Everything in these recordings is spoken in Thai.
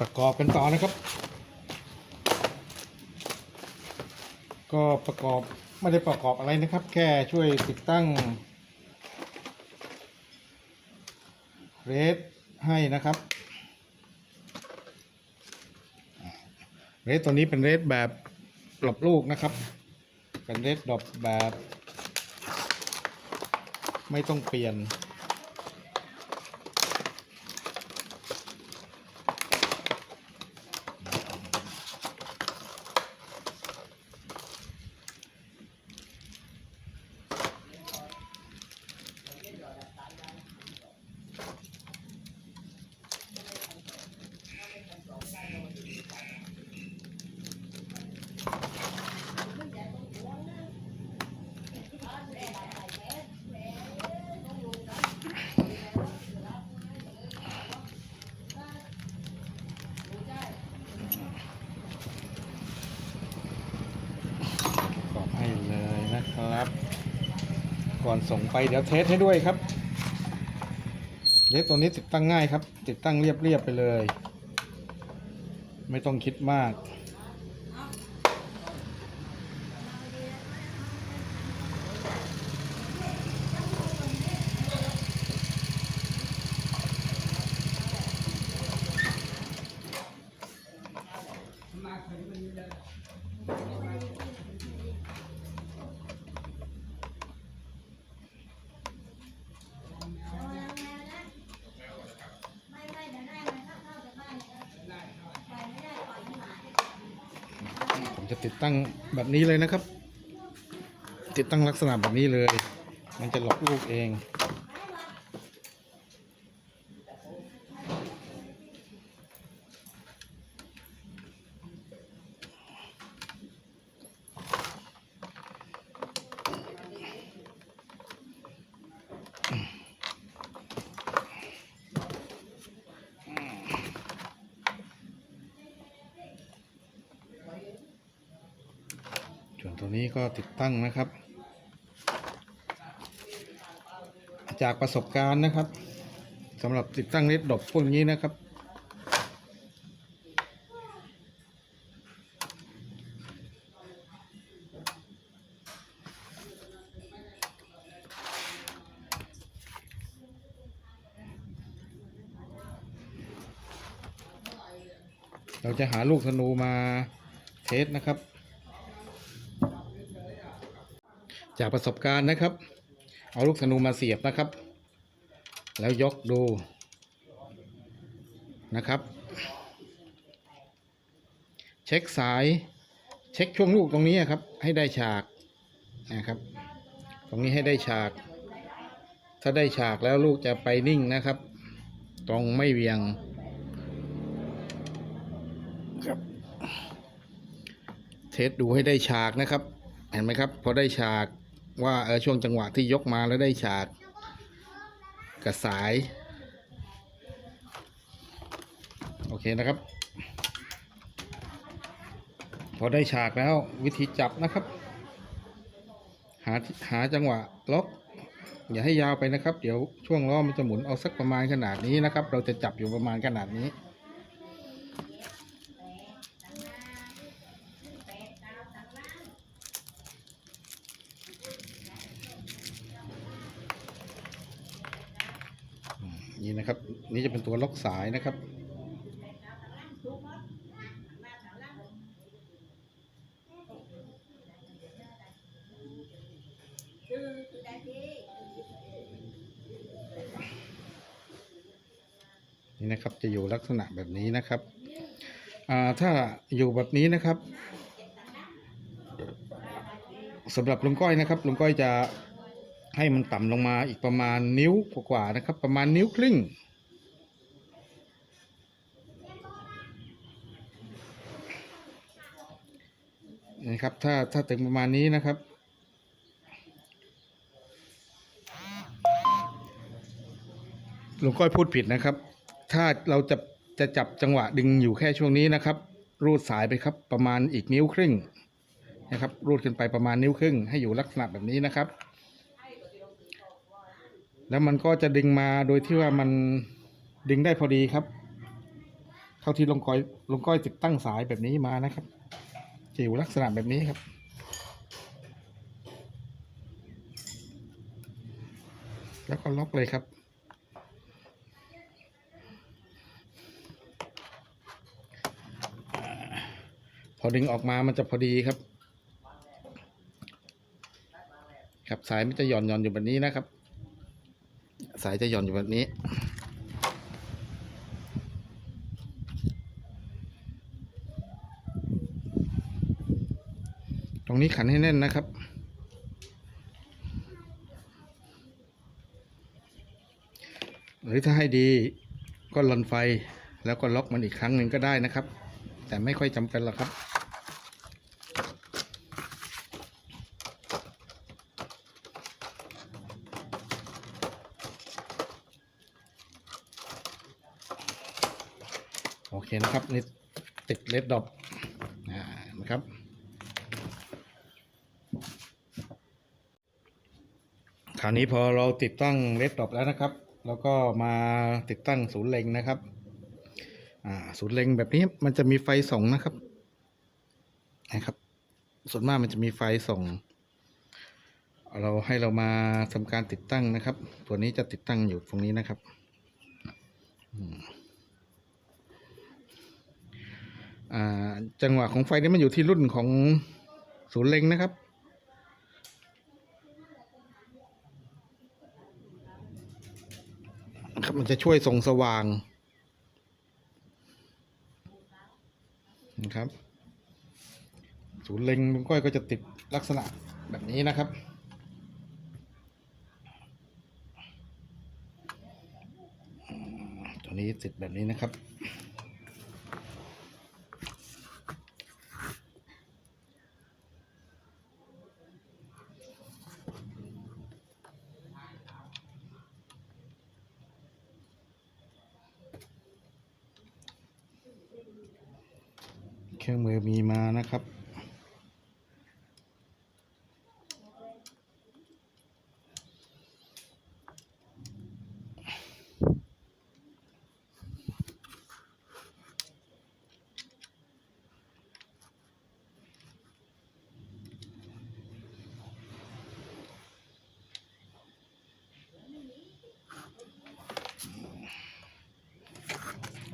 ประกอบกันต่อนะครับ ก็ประกอบไม่ได้ประกอบอะไรนะครับ แค่ช่วยติดตั้งเรสให้นะครับเรสตัวนี้เป็นเรสแบบหลบลูกนะครับ เป็นเรสดอบแบบ ไม่ต้องเปลี่ยน กรอบให้เลยนะครับ ก่อน ส่งไปเดี๋ยวเทสให้ด้วยครับเลสตัวนี้ติดตั้งง่ายครับ ติดตั้งเรียบๆไปเลย ไม่ต้องคิดมาก ติดตั้งแบบนี้เลยนะครับ ติดตั้งลักษณะแบบนี้เลย มันจะหลอกลูกเอง ส่วนตัวนี้ก็ติดตั้งนะครับ จากประสบการณ์นะครับสำหรับติดตั้งเลดดบพวกนี้นะครับ เราจะหาลูกธนูมาเทสนะครับ จากประสบการณ์นะครับ เอาลูกธนูมาเสียบนะครับ แล้วยกดูนะครับ เช็คสาย เช็คช่วงลูกตรงนี้ครับ ให้ได้ฉากนะครับ ตรงนี้ให้ได้ฉาก ถ้าได้ฉากแล้วลูกจะไปนิ่งนะครับ ตรงไม่เวียงครับเทสดูให้ได้ฉากนะครับ เห็นไหมครับ พอได้ฉาก ว่าเออช่วงจังหวะที่ยกมาแล้วได้ฉากกับสาย โอเคนะครับ พอได้ฉากแล้ววิธีจับนะครับ หาหาจังหวะล็อกอย่าให้ยาวไปนะครับ เดี๋ยวช่วงล้อมันจะหมุนเอาสักประมาณขนาดนี้นะครับ เราจะจับอยู่ประมาณขนาดนี้ นี่นะครับ นี่จะเป็นตัวล็อกสายนะครับ นี่นะครับจะอยู่ลักษณะแบบนี้นะครับถ้าอยู่แบบนี้นะครับสำหรับลุงก้อยนะครับลุงก้อยจะ ให้มันต่ำลงมาอีกประมาณนิ้วกว่าๆนะครับ ประมาณนิ้วครึ่ง นะครับ ถ้าถ้าถึงประมาณนี้นะครับ ลุงก้อยพูดผิดนะครับ ถ้าเราจะจะจับจังหวะดึงอยู่แค่ช่วงนี้นะครับ รูดสายไปครับประมาณอีกนิ้วครึ่งนะครับ รูดขึ้นไปประมาณนิ้วครึ่ง ให้อยู่ลักษณะแบบนี้นะครับ แล้วมันก็จะดึงมาโดยที่ว่ามันดึงได้พอดีครับ เท่าที่ลงก้อยลงก้อยติดตั้งสายแบบนี้มานะครับจะอยู่ลักษณะแบบนี้ครับ แล้วก็ล็อกเลยครับ พอดึงออกมามันจะพอดีครับ ครับสายมันจะหย่อนหย่อนอยู่แบบนี้นะครับ สายจะหย่อนอยู่แบบนี้ ตรงนี้ขันให้แน่นนะครับหรือถ้าให้ดีก็ลนไฟแล้วก็ล็อกมันอีกครั้งหนึ่งก็ได้นะครับ แต่ไม่ค่อยจำเป็นหรอกครับ โอเค นะครับนี่ติดเลดดอปนะครับคราวนี้พอเราติดตั้งเลดดอปแล้วนะครับ แล้วก็มาติดตั้งศูนย์เล็งนะครับศูนย์เล็งแบบนี้มันจะมีไฟส่องนะครับนะครับ ส่วนมากมันจะมีไฟส่องเราให้เรามาทำการติดตั้งนะครับ ตัวนี้จะติดตั้งอยู่ตรงนี้นะครับ อืมอ่า จังหวะของไฟนี้มันอยู่ที่รุ่นของศูนย์เล็งนะครับครับมันจะช่วยส่งสว่างนะครับ ศูนย์เล็งลุงก้อยก็จะติดลักษณะแบบนี้นะครับตัวนี้ติดแบบนี้นะครับ เครื่องมือมีมานะครับ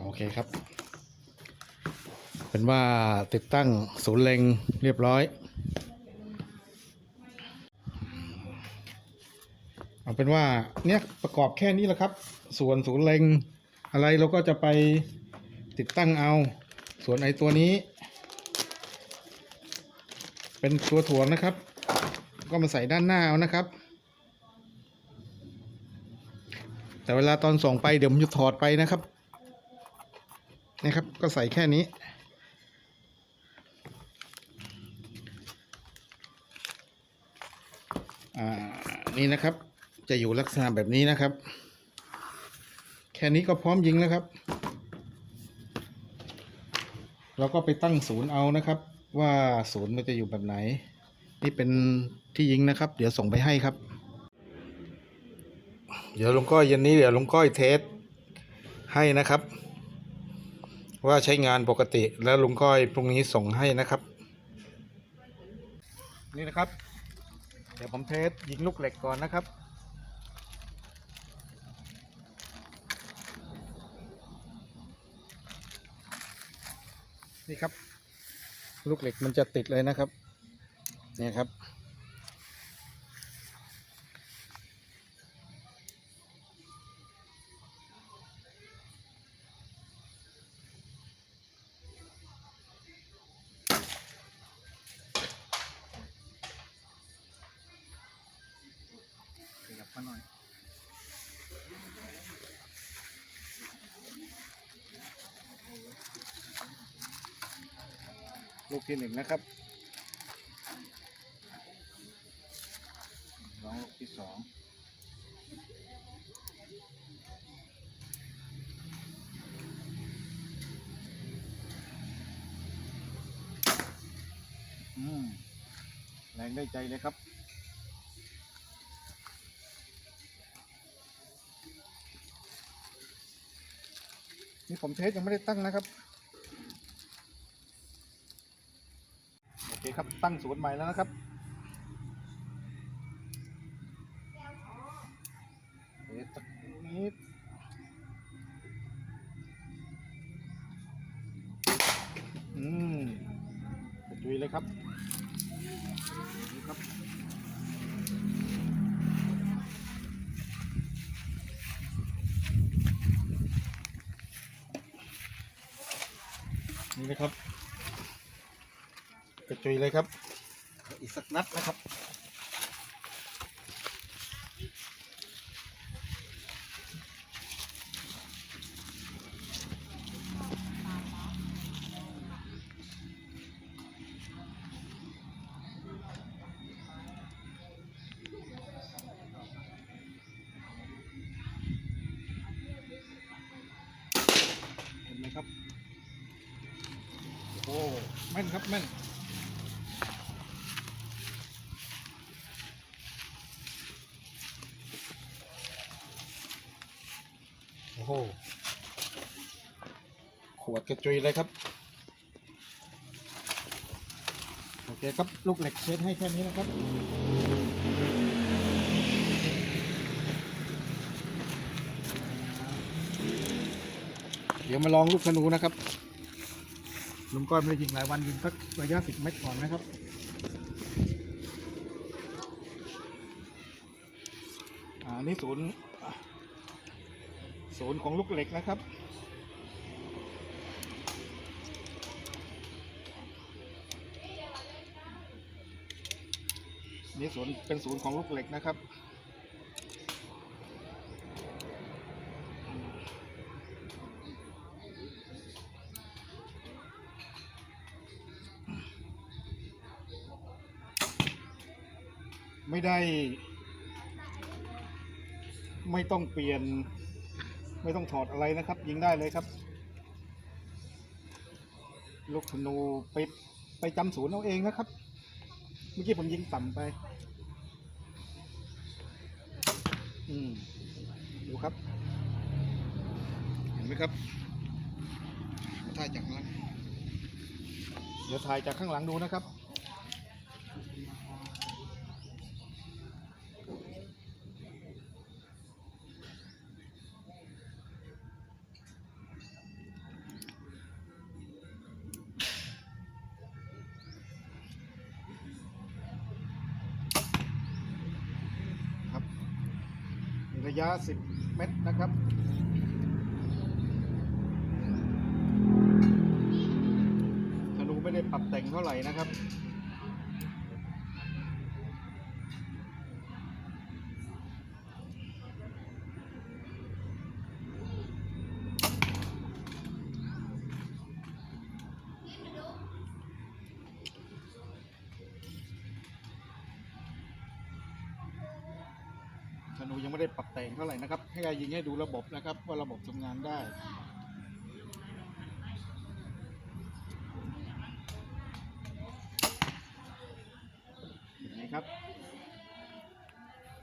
โอเคครับ เป็นว่าติดตั้งศูนย์เล็งเรียบร้อย เอาเป็นว่าเนี่ยประกอบแค่นี้แหละครับ ส่วนศูนย์เล็งอะไรเราก็จะไปติดตั้งเอา ส่วนไอ้ตัวนี้ เป็นตัวถ่วงนะครับ ก็มาใส่ด้านหน้าเอานะครับ แต่เวลาตอนส่งไปเดี๋ยวผมจะถอดไปนะครับนะครับก็ใส่แค่นี้ นี่นะครับ จะอยู่ลักษณะแบบนี้นะครับ แค่นี้ก็พร้อมยิงแล้วครับ เราก็ไปตั้งศูนย์เอานะครับ ว่าศูนย์มันจะอยู่แบบไหน นี่เป็นที่ยิงนะครับ เดี๋ยวส่งไปให้ครับ เดี๋ยวลุงก้อยเย็นนี้เดี๋ยวลุงก้อยเทสให้นะครับ ว่าใช้งานปกติแล้วลุงก้อยพรุ่งนี้ส่งให้นะครับ นี่นะครับ เดี๋ยวผมเทสยิงลูกเหล็กก่อนนะครับ นี่ครับ ลูกเหล็กมันจะติดเลยนะครับ เนี่ยครับ ลูกที่หนึ่งนะครับลองลูกที่สองอืมแรงได้ใจเลยครับ นี่ผมเทสยังไม่ได้ตั้งนะครับ โอเครับ ตั้งศูนย์ใหม่แล้วนะครับเทสสักนิดอืมกระจุยเลยครับนี่ครับนี่นะครับ จุยเลยครับ อีกสักนัดนะครับ โหขวดกระจุยเลยครับ โอเคครับ ลูกเหล็กเช็ดให้แค่นี้นะครับเดี๋ยวมาลองลูกธนูนะครับ ลุงก้อยไม่ได้ยิงหลายวันยิงสักระยะสิบเมตรก่อนนะครับ อ่า นี่ศูนย์ ศูนย์ของลูกเหล็กนะครับนี่ศูนย์เป็นศูนย์ของลูกเหล็กนะครับ ไม่ได้ ไม่ต้องเปลี่ยน ไม่ต้องถอดอะไรนะครับ ยิงได้เลยครับ ลูกธนูไปไปจำศูนย์เอาเองนะครับ เมื่อกี้ผมยิงต่ำไป อืมดูครับ เห็นไหมครับถ่ายจากข้างหลังเดี๋ยวถ่ายจากข้างหลังดูนะครับครับ 10 เมตรนะครับธนูไม่ได้ปรับแต่งเท่าไหร่นะครับ ไหร่นะครับให้ยายยิงให้ดูระบบนะครับ ว่าระบบทำงานได้เห็นไหมครับ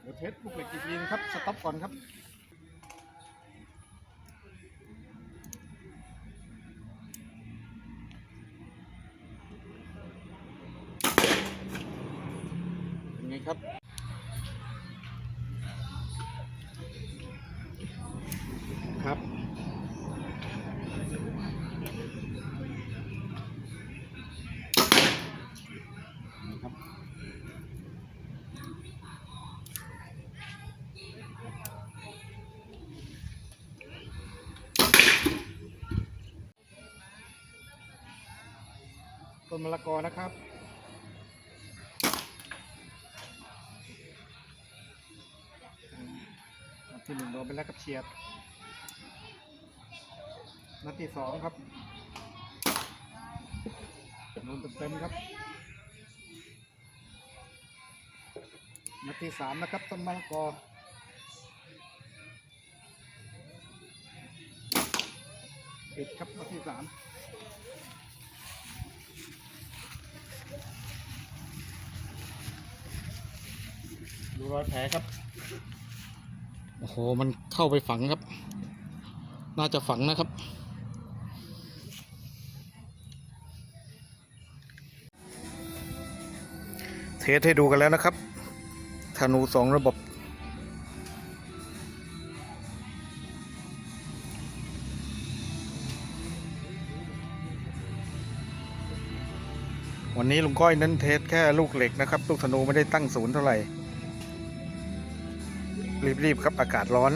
เดี๋ยวเทสลูกเหล็กอีกทีนะครับ สต็อปก่อนครับ มะละกอนะครับ นัดที่หนึ่งโดนไปแล้วกับเฉียดนัดที่สองครับโดนเต็มๆครับ นัดที่สามนะครับต้นมะละกอปิดครับนัดที่สาม ดูรอยแผลครับ โอ้โห มันเข้าไปฝังครับ น่าจะฝังนะครับ เทสให้ดูกันแล้วนะครับธนูสองระบบ วันนี้ลุงก้อยเน้นเทสแค่ลูกเหล็กนะครับ ลูกธนูไม่ได้ตั้งศูนย์เท่าไหร่ รีบๆครับอากาศร้อน